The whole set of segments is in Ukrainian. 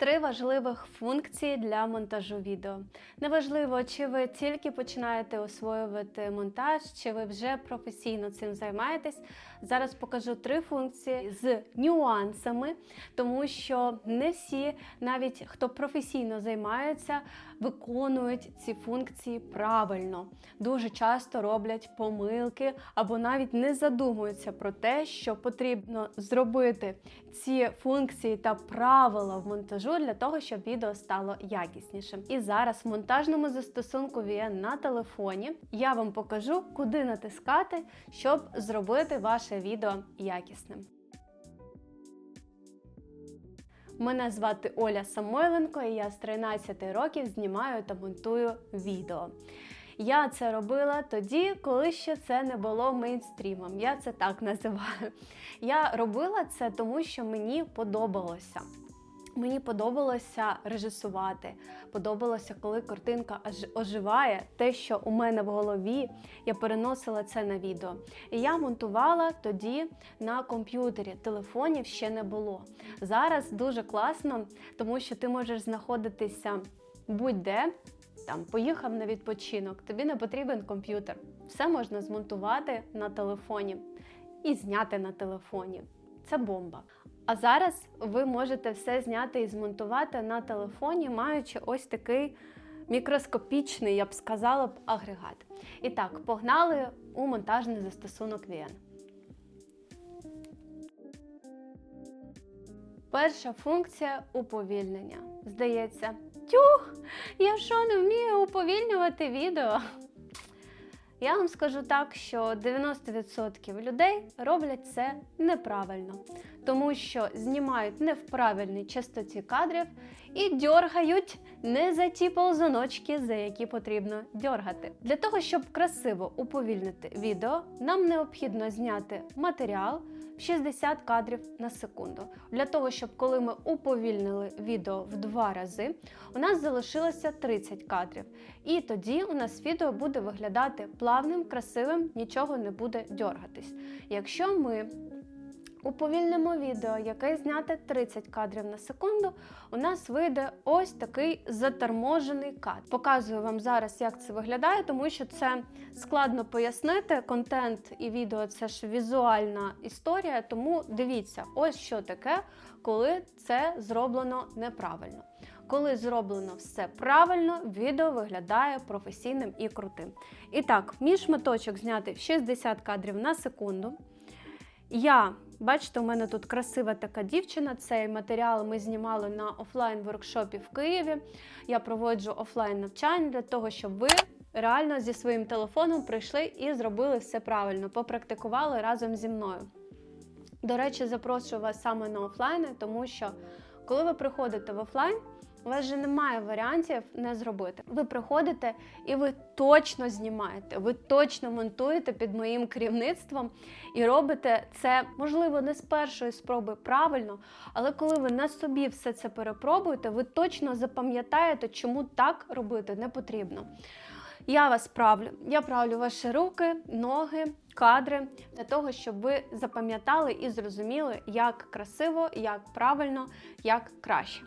Три важливих функції для монтажу відео. Неважливо, чи ви тільки починаєте освоювати монтаж, чи ви вже професійно цим займаєтесь. Зараз покажу три функції з нюансами, тому що не всі, навіть хто професійно займається, виконують ці функції правильно. Дуже часто роблять помилки або навіть не задумуються про те, що потрібно зробити ці функції та правила в монтажу для того, щоб відео стало якіснішим. І зараз в монтажному застосунку VN на телефоні я вам покажу, куди натискати, щоб зробити ваше відео якісним. Мене звати Оля Самойленко, і я з 13 років знімаю та монтую відео. Я це робила тоді, коли ще це не було мейнстрімом. Я це так називаю. Я робила це тому, що мені подобалося. Мені подобалося режисувати, подобалося, коли картинка оживає, те, що у мене в голові, я переносила це на відео. І я монтувала тоді на комп'ютері. Телефонів ще не було. Зараз дуже класно, тому що ти можеш знаходитися будь-де. Там поїхав на відпочинок, тобі не потрібен комп'ютер. Все можна змонтувати на телефоні і зняти на телефоні. Це бомба. А зараз ви можете все зняти і змонтувати на телефоні, маючи ось такий мікроскопічний, я б сказала б, агрегат. І так, погнали у монтажний застосунок VN. Перша функція уповільнення. Здається, тюх, я що не вмію уповільнювати відео? Я вам скажу так, що 90% людей роблять це неправильно, тому що знімають не в правильній частоті кадрів і дьоргають не за ті ползуночки, за які потрібно дьоргати. Для того, щоб красиво уповільнити відео, нам необхідно зняти матеріал 60 кадрів на секунду. Для того, щоб коли ми уповільнили відео в два рази, у нас залишилося 30 кадрів. І тоді у нас відео буде виглядати плавним, красивим, нічого не буде дьоргатись. Якщо ми уповільнимо відео, яке зняте 30 кадрів на секунду, у нас вийде ось такий заторможений кадр. Показую вам зараз, як це виглядає, тому що це складно пояснити. Контент і відео це ж візуальна історія, тому дивіться, ось що таке, коли це зроблено неправильно. Коли зроблено все правильно, відео виглядає професійним і крутим. І так, мій шматочок зняти в 60 кадрів на секунду. Я, бачите, у мене тут красива така дівчина. Цей матеріал ми знімали на офлайн-воркшопі в Києві. Я проводжу офлайн навчання для того, щоб ви реально зі своїм телефоном прийшли і зробили все правильно, попрактикували разом зі мною. До речі, запрошую вас саме на офлайни, тому що коли ви приходите в офлайн, у вас же немає варіантів не зробити. Ви приходите і ви точно знімаєте, ви точно монтуєте під моїм керівництвом і робите це, можливо, не з першої спроби правильно, але коли ви на собі все це перепробуєте, ви точно запам'ятаєте, чому так робити не потрібно. Я вас правлю. Я правлю ваші руки, ноги, кадри для того, щоб ви запам'ятали і зрозуміли, як красиво, як правильно, як краще.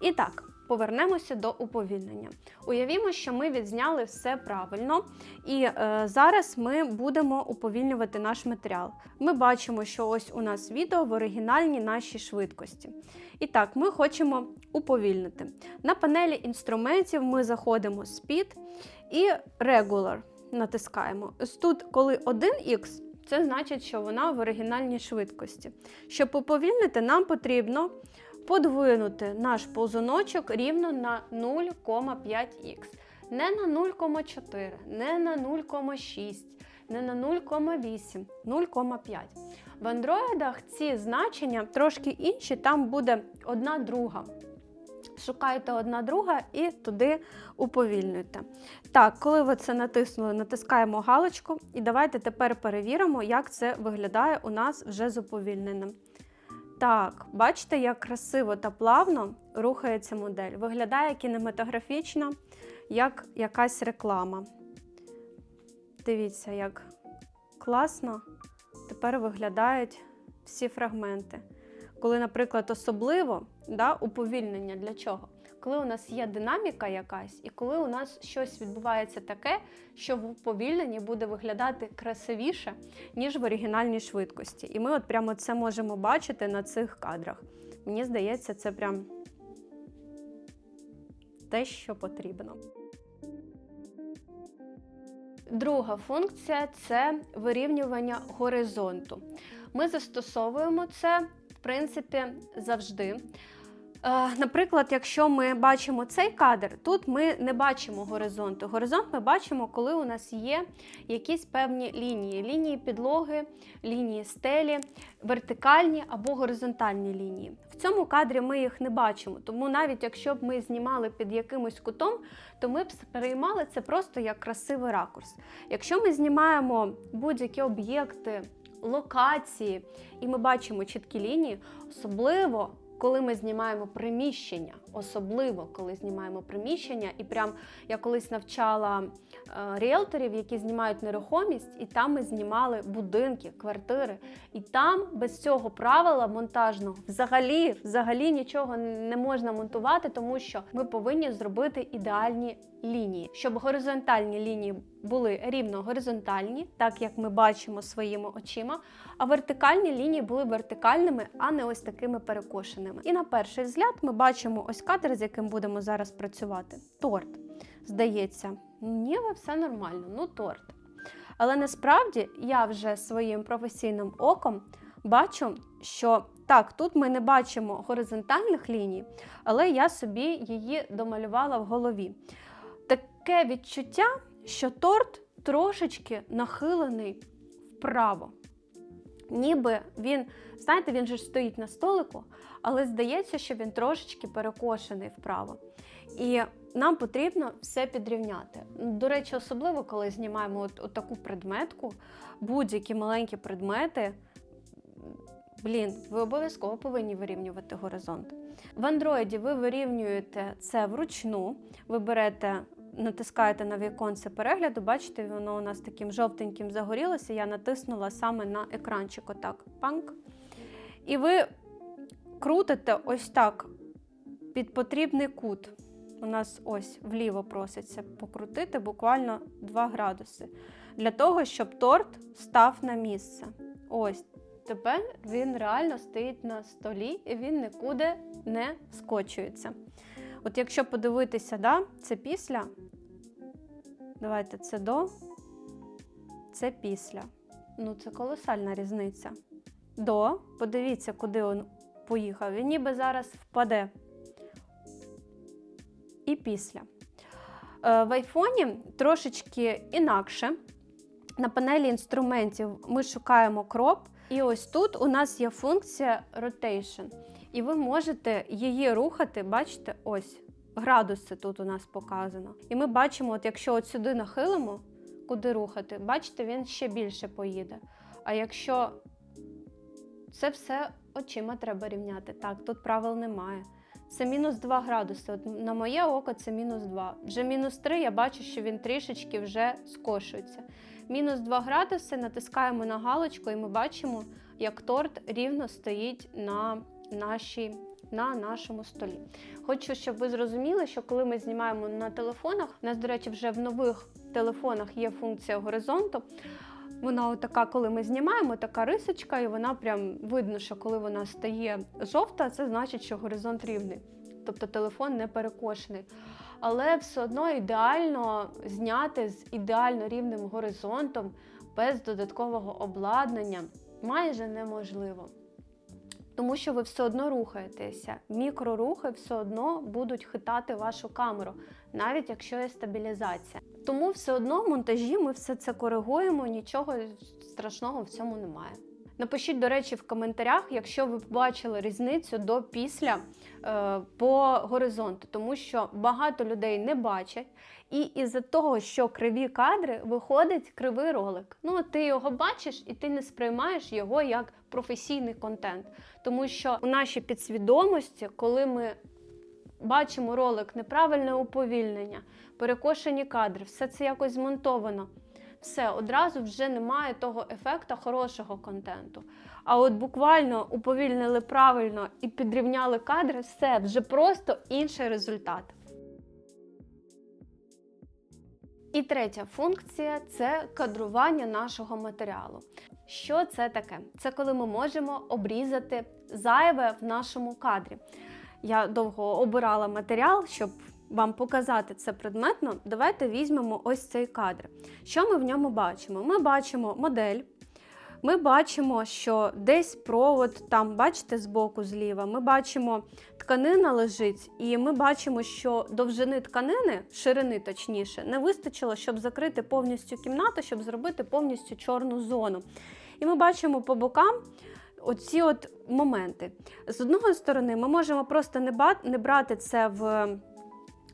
І так. Повернемося до уповільнення. Уявімо, що ми відзняли все правильно, і е, зараз ми будемо уповільнювати наш матеріал. Ми бачимо, що ось у нас відео в оригінальній нашій швидкості. І так, ми хочемо уповільнити. На панелі інструментів ми заходимо Speed і Regular натискаємо. Тут, коли 1х, це значить, що вона в оригінальній швидкості. Щоб уповільнити, нам потрібно подвинути наш ползуночок рівно на 0,5х. Не на 0,4, не на 0,6, не на 0,8, 0,5. В андроїдах ці значення трошки інші, там буде одна друга. Шукайте одна друга і туди уповільнюйте. Так, коли ви це натиснули, натискаємо галочку, і давайте тепер перевіримо, як це виглядає у нас вже з уповільненим. Так, бачите, як красиво та плавно рухається модель. Виглядає кінематографічно, як якась реклама. Дивіться, як класно тепер виглядають всі фрагменти. коли, наприклад, особливо да, уповільнення для чого? Коли у нас є динаміка якась, і коли у нас щось відбувається таке, що в уповільненні буде виглядати красивіше, ніж в оригінальній швидкості. І ми от прямо це можемо бачити на цих кадрах. Мені здається, це прям те, що потрібно. Друга функція це вирівнювання горизонту. Ми застосовуємо це, в принципі, завжди. Е, Наприклад, якщо ми бачимо цей кадр, тут ми не бачимо горизонту. Горизонт ми бачимо, коли у нас є якісь певні лінії: лінії підлоги, лінії стелі, вертикальні або горизонтальні лінії. В цьому кадрі ми їх не бачимо, тому навіть якщо б ми знімали під якимось кутом, то ми б сприймали це просто як красивий ракурс. Якщо ми знімаємо будь-які об'єкти, локації, і ми бачимо чіткі лінії, особливо коли ми знімаємо приміщення, особливо коли знімаємо приміщення, і прям я колись навчала е, ріелторів, які знімають нерухомість, і там ми знімали будинки, квартири. І там без цього правила монтажного взагалі, взагалі нічого не можна монтувати, тому що ми повинні зробити ідеальні лінії, щоб горизонтальні лінії були рівно горизонтальні, так як ми бачимо своїми очима, а вертикальні лінії були вертикальними, а не ось такими перекошеними. І на перший взгляд ми бачимо ось кадр, з яким будемо зараз працювати. Торт. Здається, ніби все нормально, ну торт. Але насправді я вже своїм професійним оком бачу, що так, тут ми не бачимо горизонтальних ліній, але я собі її домалювала в голові. Таке відчуття, що торт трошечки нахилений вправо. Ніби він, знаєте, він же стоїть на столику, але здається, що він трошечки перекошений вправо. І нам потрібно все підрівняти. До речі, особливо коли знімаємо от, от таку предметку, будь-які маленькі предмети. Блін, ви обов'язково повинні вирівнювати горизонт. В андроїді ви вирівнюєте це вручну. Ви берете, натискаєте на віконце перегляду, бачите, воно у нас таким жовтеньким загорілося. Я натиснула саме на екранчик, отак. Панк. І ви крутите ось так під потрібний кут. У нас ось вліво проситься покрутити буквально 2 градуси. Для того, щоб торт став на місце. Ось. Тепер він реально стоїть на столі і він нікуди не скочується. От якщо подивитися, да, це після. Давайте це до, це після. Ну, це колосальна різниця. До, подивіться, куди він поїхав. Він ніби зараз впаде. І після. Е, В айфоні трошечки інакше. На панелі інструментів ми шукаємо кроп. І ось тут у нас є функція rotation. І ви можете її рухати, бачите, ось градуси тут у нас показано. І ми бачимо, от якщо от сюди нахилимо, куди рухати, бачите, він ще більше поїде. А якщо це все очима треба рівняти. Так, тут правил немає. Це мінус 2 градуси. От на моє око це мінус 2. Вже мінус 3 я бачу, що він трішечки вже скошується. Мінус 2 градуси, натискаємо на галочку, і ми бачимо, як торт рівно стоїть на, нашій, на нашому столі. Хочу, щоб ви зрозуміли, що коли ми знімаємо на телефонах, у нас, до речі, вже в нових телефонах є функція горизонту. Вона отака, коли ми знімаємо, така рисочка, і вона прям видно, що коли вона стає жовта, це значить, що горизонт рівний. Тобто телефон не перекошений. Але все одно ідеально зняти з ідеально рівним горизонтом без додаткового обладнання майже неможливо. Тому що ви все одно рухаєтеся. Мікрорухи все одно будуть хитати вашу камеру, навіть якщо є стабілізація. Тому все одно в монтажі ми все це коригуємо, нічого страшного в цьому немає. Напишіть, до речі, в коментарях, якщо ви бачили різницю до після е, по горизонту, тому що багато людей не бачать, і із-за того, що криві кадри, виходить кривий ролик. Ну, ти його бачиш і ти не сприймаєш його як професійний контент. Тому що у нашій підсвідомості, коли ми бачимо ролик, неправильне уповільнення, перекошені кадри, все це якось змонтовано. Все одразу вже немає того ефекту хорошого контенту. А от буквально уповільнили правильно і підрівняли кадри, все вже просто інший результат. І третя функція це кадрування нашого матеріалу. Що це таке? Це коли ми можемо обрізати зайве в нашому кадрі. Я довго обирала матеріал, щоб вам показати це предметно. Давайте візьмемо ось цей кадр. Що ми в ньому бачимо? Ми бачимо модель. Ми бачимо, що десь провод, там, бачите, збоку зліва, ми бачимо, тканина лежить, і ми бачимо, що довжини тканини, ширини точніше, не вистачило, щоб закрити повністю кімнату, щоб зробити повністю чорну зону. І ми бачимо по бокам оці от моменти. З одної сторони, ми можемо просто не брати це в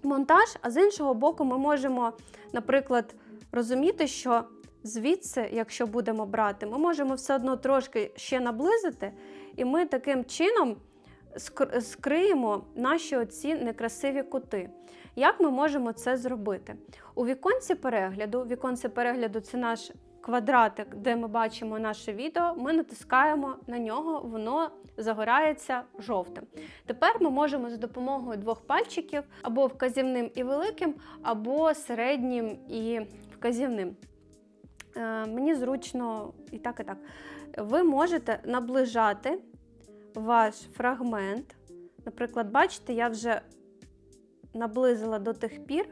монтаж, а з іншого боку, ми можемо, наприклад, розуміти, що звідси, якщо будемо брати, ми можемо все одно трошки ще наблизити, і ми таким чином скриємо наші оці некрасиві кути. Як ми можемо це зробити? У віконці перегляду, віконці перегляду це наш квадратик, де ми бачимо наше відео, ми натискаємо на нього, воно загорається жовтим. Тепер ми можемо за допомогою двох пальчиків або вказівним і великим, або середнім і вказівним. Е, мені зручно і так, і так. Ви можете наближати ваш фрагмент. Наприклад, бачите, я вже наблизила до тих пір,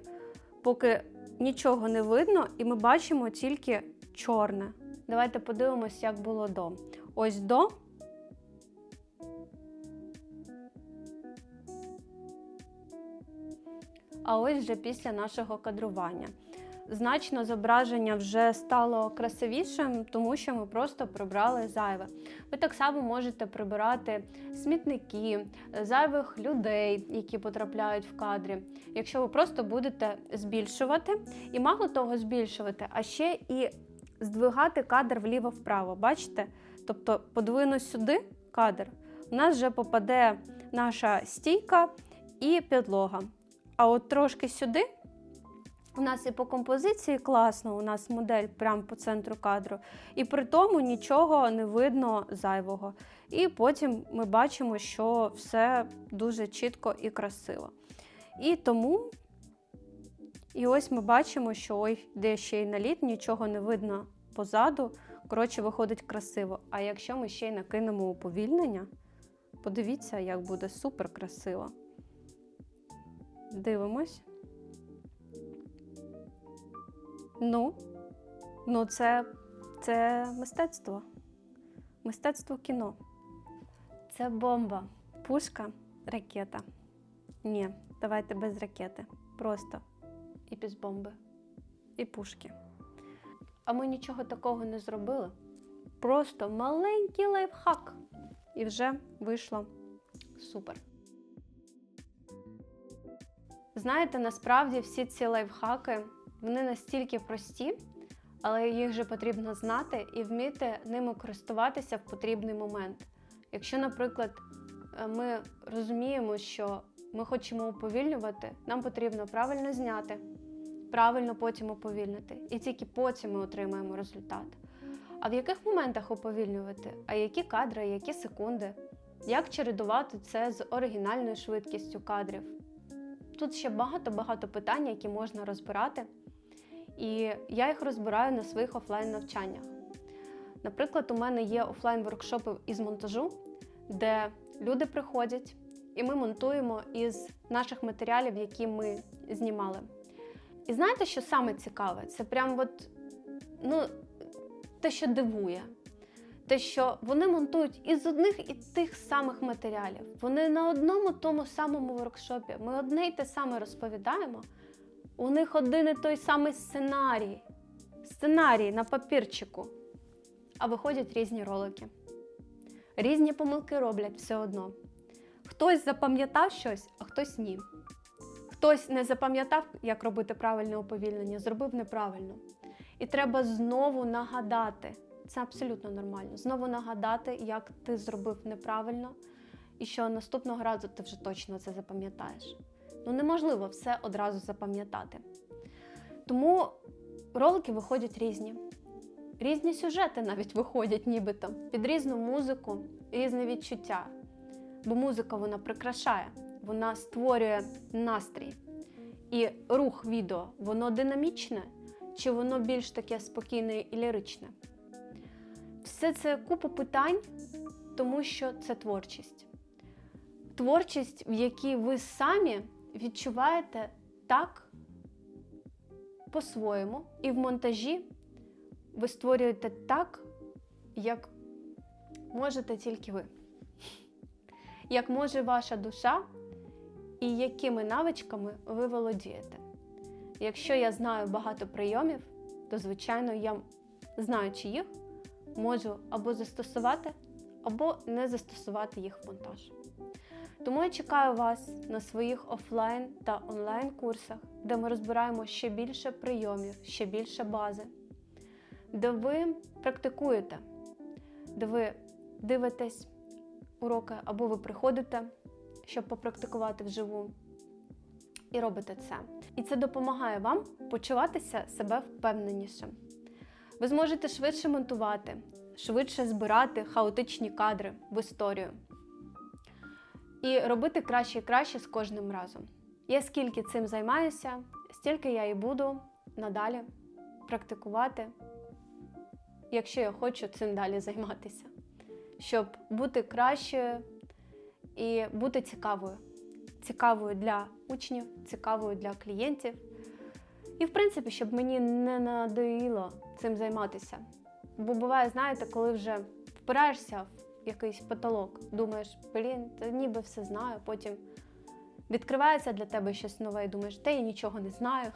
поки нічого не видно, і ми бачимо тільки чорне. Давайте подивимось, як було до. Ось до. А ось вже після нашого кадрування. Значно зображення вже стало красивішим, тому що ми просто прибрали зайве. Ви так само можете прибирати смітники, зайвих людей, які потрапляють в кадрі. Якщо ви просто будете збільшувати, і мало того збільшувати, а ще і здвигати кадр вліво-вправо. Бачите? Тобто подвину сюди кадр, у нас вже попаде наша стійка і підлога. А от трошки сюди. У нас і по композиції класно, у нас модель прямо по центру кадру, і при тому нічого не видно зайвого. І потім ми бачимо, що все дуже чітко і красиво. І тому, і ось ми бачимо, що ой, де ще й наліт, нічого не видно позаду. Коротше, виходить красиво. А якщо ми ще й накинемо уповільнення, подивіться, як буде супер красиво. Дивимось. Ну, ну це, це мистецтво. Мистецтво кіно. Це бомба. Пушка, ракета. Ні, давайте без ракети. Просто і без бомби, і пушки. А ми нічого такого не зробили. Просто маленький лайфхак. І вже вийшло супер. Знаєте, насправді всі ці лайфхаки вони настільки прості, але їх же потрібно знати і вміти ними користуватися в потрібний момент. Якщо, наприклад, е, ми розуміємо, що ми хочемо уповільнювати, нам потрібно правильно зняти, правильно потім уповільнити, і тільки потім ми отримаємо результат. А в яких моментах уповільнювати? А які кадри, які секунди? Як чередувати це з оригінальною швидкістю кадрів? Тут ще багато-багато питань, які можна розбирати. І я їх розбираю на своїх офлайн-навчаннях. Наприклад, у мене є офлайн-воркшопи із монтажу, де люди приходять, і ми монтуємо із наших матеріалів, які ми знімали. І знаєте, що саме цікаве? Це прям от, ну, те, що дивує. Те, що вони монтують із одних і тих самих матеріалів. Вони на одному тому самому воркшопі. Ми одне й те саме розповідаємо. У них один і той самий сценарій. Сценарій на папірчику. А виходять різні ролики. Різні помилки роблять все одно. Хтось запам'ятав щось, а хтось ні. Хтось не запам'ятав, як робити правильне уповільнення, зробив неправильно. І треба знову нагадати. Це абсолютно нормально. Знову нагадати, як ти зробив неправильно, і що наступного разу ти вже точно це запам'ятаєш. Ну, неможливо все одразу запам'ятати. Тому ролики виходять різні. Різні сюжети навіть виходять, нібито під різну музику, різне відчуття. Бо музика вона прикрашає, вона створює настрій. І рух відео, воно динамічне, чи воно більш таке спокійне і ліричне? Все це купа питань, тому що це творчість. Творчість, в якій ви самі відчуваєте так по-своєму, і в монтажі ви створюєте так, як можете тільки ви. Як може ваша душа і якими навичками ви володієте. Якщо я знаю багато прийомів, то, звичайно, я, знаючи їх, можу або застосувати, або не застосувати їх в монтаж. Тому я чекаю вас на своїх офлайн та онлайн курсах, де ми розбираємо ще більше прийомів, ще більше бази, де ви практикуєте, де ви дивитесь уроки, або ви приходите, щоб попрактикувати вживу, і робите це. І це допомагає вам почуватися себе впевненішим. Ви зможете швидше монтувати, швидше збирати хаотичні кадри в історію і робити краще і краще з кожним разом. Я скільки цим займаюся, стільки я і буду надалі практикувати, якщо я хочу цим далі займатися, щоб бути кращою і бути цікавою. Цікавою для учнів, цікавою для клієнтів. І, в принципі, щоб мені не надоїло цим займатися. Бо буває, знаєте, коли вже впираєшся в якийсь потолок, думаєш, блін, та ніби все знаю, потім відкривається для тебе щось нове і думаєш, та я нічого не знаю.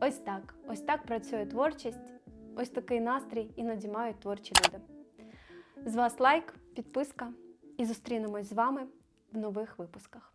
Ось так. Ось так працює творчість, ось такий настрій іноді мають творчі люди. З вас лайк, підписка, і зустрінемось з вами в нових випусках.